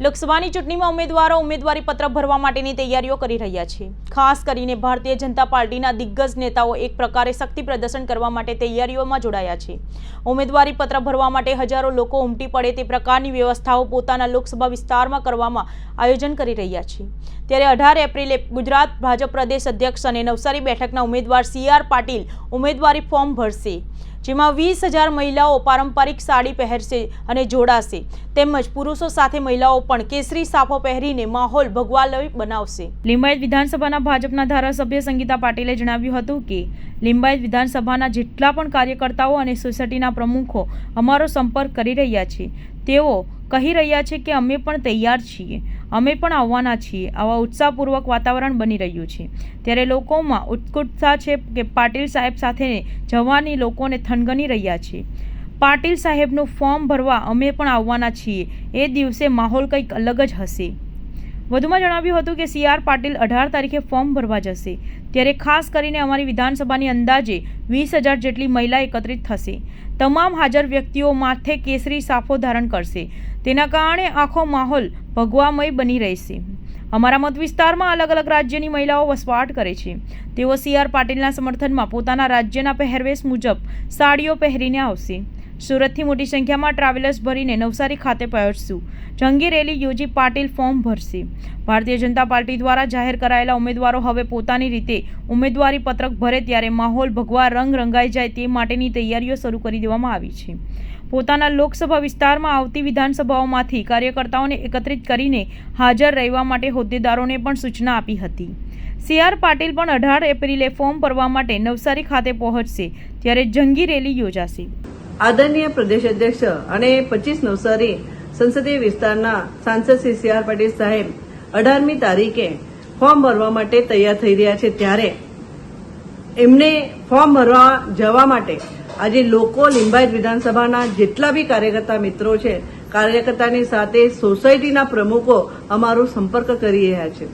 લોકસભાની ચૂંટણીમાં ઉમેદવારો ઉમેદવારી પત્ર ભરવા માટેની તૈયારીઓ કરી રહ્યા છે. ખાસ કરીને ભારતીય જનતા પાર્ટીના દિગ્ગજ નેતાઓ એક પ્રકારે શક્તિ પ્રદર્શન કરવા માટે તૈયારીઓમાં જોડાયા છે. ઉમેદવારી પત્ર ભરવા માટે હજારો લોકો ઉમટી પડે તે પ્રકારની વ્યવસ્થાઓ પોતાના લોકસભા વિસ્તારમાં કરવામાં આયોજન કરી રહ્યા છે. ત્યારે અઢાર એપ્રિલે ગુજરાત ભાજપ પ્રદેશ અધ્યક્ષ અને નવસારી બેઠકના ઉમેદવાર સી પાટીલ ઉમેદવારી ફોર્મ ભરશે. જેમાં વીસ હજાર મહિલાઓ પારંપરિક સાડી પહેરશે અને જોડાશે. તેમજ પુરુષો સાથે મહિલાઓ પણ કેસરી સાફો પહેરીને માહોલ ભગવાલય બનાવશે. લિંબાયત વિધાનસભાના ભાજપના ધારાસભ્ય સંગીતા પાટીલે જણાવ્યું હતું કે, લિંબાયત વિધાનસભાના જેટલા પણ કાર્યકર્તાઓ અને સોસાયટીના પ્રમુખો અમારો સંપર્ક કરી રહ્યા છે, તેઓ કહી રહ્યા છે કે અમે પણ તૈયાર છીએ. અમે પણ આવવાના છીએ. આવા ઉત્સાહપૂર્વક વાતાવરણ બની રહ્યું છે. ત્યારે લોકોમાં ઉત્કુટતા છે કે પાટીલ સાહેબ સાથે જવાની લોકોને થનગની રહ્યા છે પાટીલ સાહેબનું ફોર્મ ભરવા અમે પણ આવવાના છીએ. એ દિવસે માહોલ કંઈક અલગ જ હશે. વધુમાં જણાવ્યું હતું કે સી આર પાટીલ અઢાર તારીખે ફોર્મ ભરવા જશે. ત્યારે ખાસ કરીને અમારી વિધાનસભાની અંદાજે વીસ હજાર જેટલી મહિલા એકત્રિત થશે. તમામ હાજર વ્યક્તિઓ માથે કેસરી સાફો ધારણ કરશે. તેના કારણે આખો માહોલ ભગવામય બની રહેશે. અમારા મત વિસ્તારમાં અલગ અલગ રાજ્યની મહિલાઓ વસવાટ કરે છે. તેઓ સી આર પાટીલના સમર્થનમાં પોતાના રાજ્યના પહેરવેશ મુજબ સાડીઓ પહેરીને આવશે. સુરતથી મોટી સંખ્યામાં ટ્રાવેલર્સ ભરીને નવસારી ખાતે પહોંચશું. જંગી રેલી યોજી પાટીલ ફોર્મ ભરશે. ભારતીય જનતા પાર્ટી દ્વારા જાહેર કરાયેલા ઉમેદવારો હવે પોતાની રીતે ઉમેદવારી પત્રક ભરે ત્યારે માહોલ ભગવા રંગ રંગાઈ જાય તે માટેની તૈયારીઓ શરૂ કરી દેવામાં આવી છે. પોતાના લોકસભા વિસ્તારમાં આવતી વિધાનસભાઓમાંથી કાર્યકર્તાઓને એકત્રિત કરીને હાજર રહેવા માટે હોદ્દેદારોને પણ સૂચના આપી હતી. સી આર પાટીલ પણ અઢાર એપ્રિલે ફોર્મ ભરવા માટે નવસારી ખાતે પહોંચશે, ત્યારે જંગી રેલી યોજાશે. આદરણીય પ્રદેશ અધ્યક્ષ અને પચીસ નવસારી સંસદીય વિસ્તારના સાંસદ શ્રી સી આર પાટીલ સાહેબ અઢારમી તારીખે ફોર્મ ભરવા માટે તૈયાર થઈ રહ્યા છે ત્યારે એમને ફોર્મ ભરવા જવા માટે આજે લોકો લિંબાયત વિધાનસભાના જેટલા બી કાર્યકર્તા મિત્રો છે, કાર્યકર્તાની સાથે સોસાયટીના પ્રમુખો અમારો સંપર્ક કરી રહ્યા છે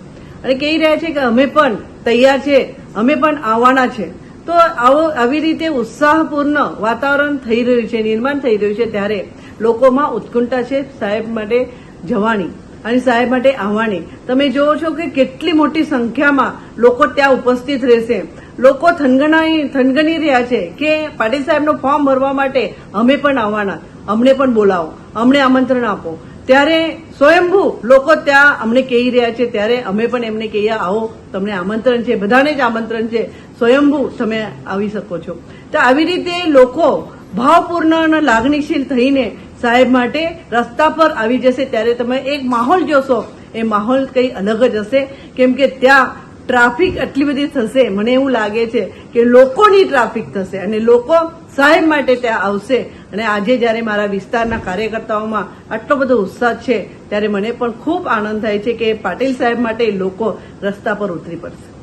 અને કહી રહ્યા છે કે અમે પણ તૈયાર છે, અમે પણ આવવાના છે. તો આવો આવી રીતે ઉત્સાહપૂર્ણ વાતાવરણ થઈ રહ્યું છે, નિર્માણ થઈ રહ્યું છે, ત્યારે લોકોમાં ઉત્કંઠા છે, સાહેબ માટે જવાની અને સાહેબ માટે આવવાની. તમે જુઓ છો કે કેટલી મોટી સંખ્યામાં લોકો ત્યાં ઉપસ્થિત રહેશે. લોકો થનગણાઈ થનગની રહ્યા છે કે પાટીલ સાહેબનું ફોર્મ ભરવા માટે અમે પણ આવવાના. અમને પણ બોલાવો. અમને આમંત્રણ આપો. ત્યારે સ્વયંભૂ લોકો ત્યાં અમને કહી રહ્યા છે, ત્યારે અમે પણ એમને કહીએ, આવો, તમને આમંત્રણ છે, બધાને જ આમંત્રણ છે. સ્વયંભૂ તમે આવી શકો છો. તો આવી રીતે લોકો ભાવપૂર્ણ અને લાગણીશીલ થઈને સાહેબ માટે રસ્તા પર આવી જશે. ત્યારે તમે એક માહોલ જોશો. એ માહોલ કંઈ અલગ જ હશે. કેમ કે ત્યાં ટ્રાફિક આટલી બધી થશે, મને એવું લાગે છે કે લોકોની ટ્રાફિક થશે અને લોકો સાહેબ માટે ત્યાં આવશે. અને આજે જ્યારે મારા વિસ્તારના કાર્યકર્તાઓમાં આટલો બધો ઉત્સાહ છે, ત્યારે મને પણ ખૂબ આનંદ થાય છે કે પાટીલ સાહેબ માટે લોકો રસ્તા પર ઉતરી પડશે.